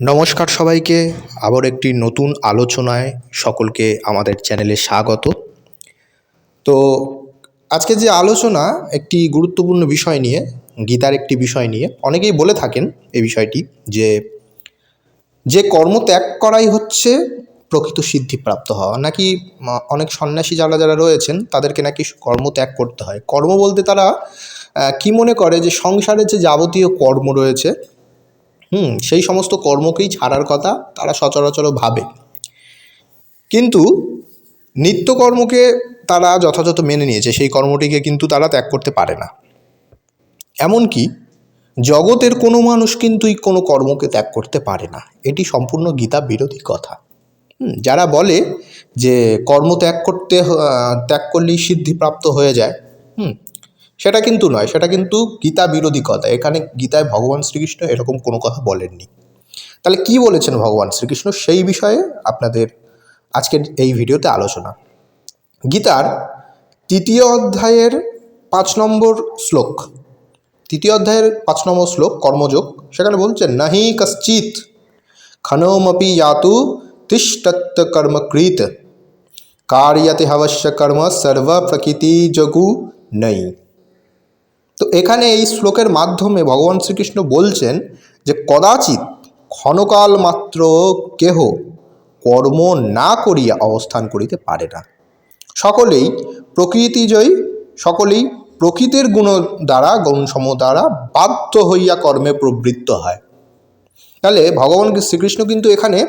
নমস্কার সবাইকে, আবার একটি নতুন আলোচনায় সকলকে আমাদের চ্যানেলে স্বাগত। তো আজকে যে আলোচনা, একটি গুরুত্বপূর্ণ বিষয় নিয়ে, গীতার একটি বিষয় নিয়ে, অনেকেই বলে থাকেন এই বিষয়টি যে যে কর্ম ত্যাগ করাই হচ্ছে প্রকৃত সিদ্ধিপ্রাপ্ত হওয়া। নাকি অনেক সন্ন্যাসী যারা যারা রয়েছেন, তাদেরকে নাকি কর্ম ত্যাগ করতে হয়। কর্ম বলতে তারা কি মনে করে যে সংসারে যে যাবতীয় কর্ম রয়েছে হুম, সেই সমস্ত কর্মকেই ছাড়ার কথা তারা সচরাচর ভাবে। কিন্তু নিত্যকর্মকে তারা যথাযথ মেনে নিয়েছে, সেই কর্মটিকে কিন্তু তারা ত্যাগ করতে পারে না। এমনকি জগতের কোনো মানুষ কিন্তু এই কোনো কর্মকে ত্যাগ করতে পারে না। এটি সম্পূর্ণ গীতা বিরোধী কথা। যারা বলে যে কর্ম ত্যাগ করতে ত্যাগ করলেই সিদ্ধিপ্রাপ্ত হয়ে যায়, হুম সেটা কিন্তু নয়, সেটা কিন্তু গীতা বিরোধী কথা। এখানে গীতায় ভগবান শ্রীকৃষ্ণ এরকম কোনো কথা বলেননি। তাহলে কি বলেছেন ভগবান শ্রীকৃষ্ণ সেই বিষয়ে আপনাদের আজকের এই ভিডিওতে আলোচনা। গীতার তৃতীয় অধ্যায়ের পাঁচ নম্বর শ্লোক। তৃতীয় অধ্যায়ের পাঁচ নম্বর শ্লোক, কর্মযোগ, সেখানে বলছেন, নাহি কশ্চিৎ খনমপি ইয়াতু তিষ্ঠত্ত কর্মকৃত কার্যতে হবশ্য কর্ম সর্ব প্রকৃতি যোগু নেই এখানে এই শ্লোকের মাধ্যমে ভগবান শ্রীকৃষ্ণ বলছেন যে কদাচিৎ ক্ষণকাল মাত্র কেহ কর্ম না করিয়া অবস্থান করিতে পারে না। সকলেই প্রকৃতিজয়ী সকলেই প্রকৃতির গুণ দ্বারা গুণসম দ্বারা বাধ্য হইয়া কর্মে প্রবৃত্ত হয়। তাহলে ভগবান শ্রীকৃষ্ণ কিন্তু এখানে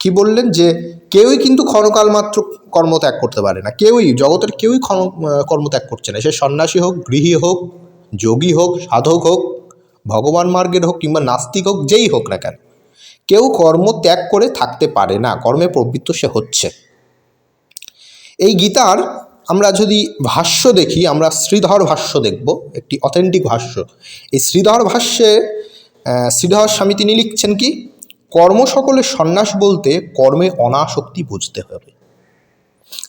কি বললেন যে কেউই কিন্তু ক্ষণকাল মাত্র কর্মত্যাগ করতে পারে না। কেউই, জগতের কেউই ক্ষণ কর্মত্যাগ করছে না। সে সন্ন্যাসী হোক, গৃহী হোক যোগী হোক, সাধক হোক, ভগবান মার্গের হোক কিংবা নাস্তিক হোক, যেই হোক না কেন, কেউ কর্ম ত্যাগ করে থাকতে পারে না, কর্মে প্রবৃত্ত সে হচ্ছে। এই গীতার আমরা যদি ভাষ্য দেখি, আমরা শ্রীধর ভাষ্য দেখব, একটি অথেন্টিক ভাষ্য। এই শ্রীধর ভাষ্যে শ্রীধর স্বামী তিনি লিখছেন কি, কর্ম সকলের সন্ন্যাস বলতে কর্মে অনাসক্তি বুঝতে হবে।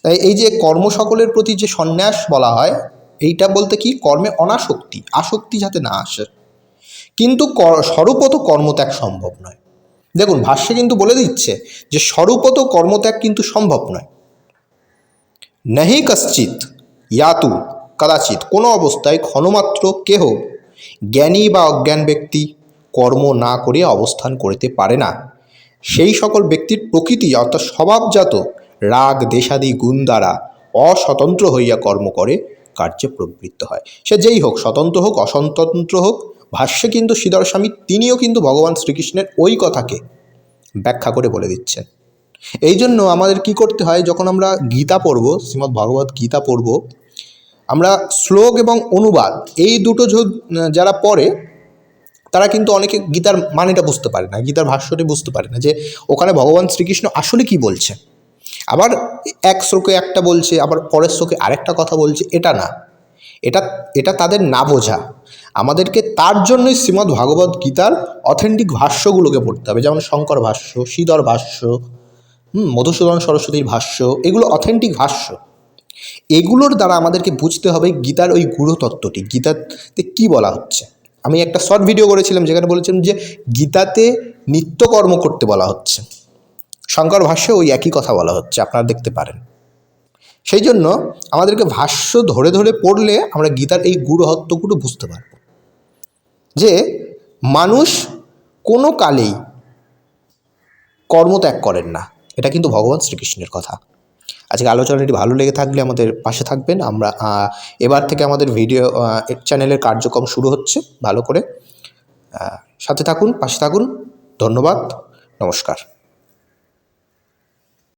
তাই এই যে কর্ম সকলের প্রতি যে সন্ন্যাস বলা হয় এইটা বলতে কি? কর্মে অনাসক্তি, আসক্তি যাতে না আসে। কিন্তু স্বরূপত কর্মত্যাগ সম্ভব নয়। দেখুন, ভাষ্যে কিন্তু বলে দিচ্ছে যে স্বরূপত কর্মত্যাগ কিন্তু সম্ভব নয়। নাহি কশ্চিৎ, ইয়াতু কদাচিত কোনো অবস্থায় ক্ষণমাত্র কেহ জ্ঞানী বা অজ্ঞান ব্যক্তি কর্ম না করে অবস্থান করিতে পারে না। সেই সকল ব্যক্তির প্রকৃতি, অর্থাৎ স্বভাবজাত রাগ, দেশাদি, গুণ দ্বারা অস্বতন্ত্র হইয়া কর্ম করে কার্যে প্রবৃত্ত হয়। সে যেই হোক, স্বতন্ত্র হোক অসন্তন্ত্র হোক, ভাষ্যে কিন্তু শ্রীধর স্বামী তিনিও কিন্তু ভগবান শ্রীকৃষ্ণের ওই কথাকে ব্যাখ্যা করে বলে দিচ্ছেন। এই জন্য আমাদের কি করতে হয়, যখন আমরা গীতা পড়ব, শ্রীমদ্ ভগবত গীতা পড়ব, আমরা শ্লোক এবং অনুবাদ, এই দুটো যারা পড়ে, তারা কিন্তু অনেকে গীতার মানেটা বুঝতে পারে না, গীতার ভাষ্যটি বুঝতে পারে না যে ওখানে ভগবান শ্রীকৃষ্ণ আসলে কি বলছে আবার এক শ্লোকে একটা বলছে আবার পরের শ্লোকে আরেকটা কথা বলছে এটা না। এটা এটা তাদের না বোঝা। আমাদেরকে তার জন্যই শ্রীমদ্ ভাগবত গীতার অথেন্টিক ভাষ্যগুলোকে পড়তে হবে। যেমন শঙ্কর ভাষ্য শ্রীধর ভাষ্য হুম, মধুসূদন সরস্বতীর ভাষ্য এগুলো অথেন্টিক ভাষ্য। এগুলোর দ্বারা আমাদেরকে বুঝতে হবে গীতার ওই গুরুতত্ত্বটি। গীতাতে কি বলা হচ্ছে? আমি একটা শর্ট ভিডিও করেছিলাম যেখানে বলেছিলাম যে গীতাতে নিত্যকর্ম করতে বলা হচ্ছে। শঙ্কর ভাষ্যে ওই একই কথা বলা হচ্ছে, আপনারা দেখতে পারেন। সেই জন্য আমাদেরকে ভাষ্য ধরে ধরে পড়লে আমরা গীতার এই গুরুহত্বগুলো বুঝতে পারব। যে মানুষ কোনো কালেই কর্মত্যাগ করেন না, এটা কিন্তু ভগবান শ্রীকৃষ্ণের কথা। আজকে আলোচনাটি ভালো লেগে থাকলে আমাদের পাশে থাকবেন। আমরা এবার থেকে আমাদের ভিডিও চ্যানেলের কার্যক্রম শুরু হচ্ছে, ভালো করে। সাথে থাকুন, পাশে থাকুন। ধন্যবাদ, নমস্কার।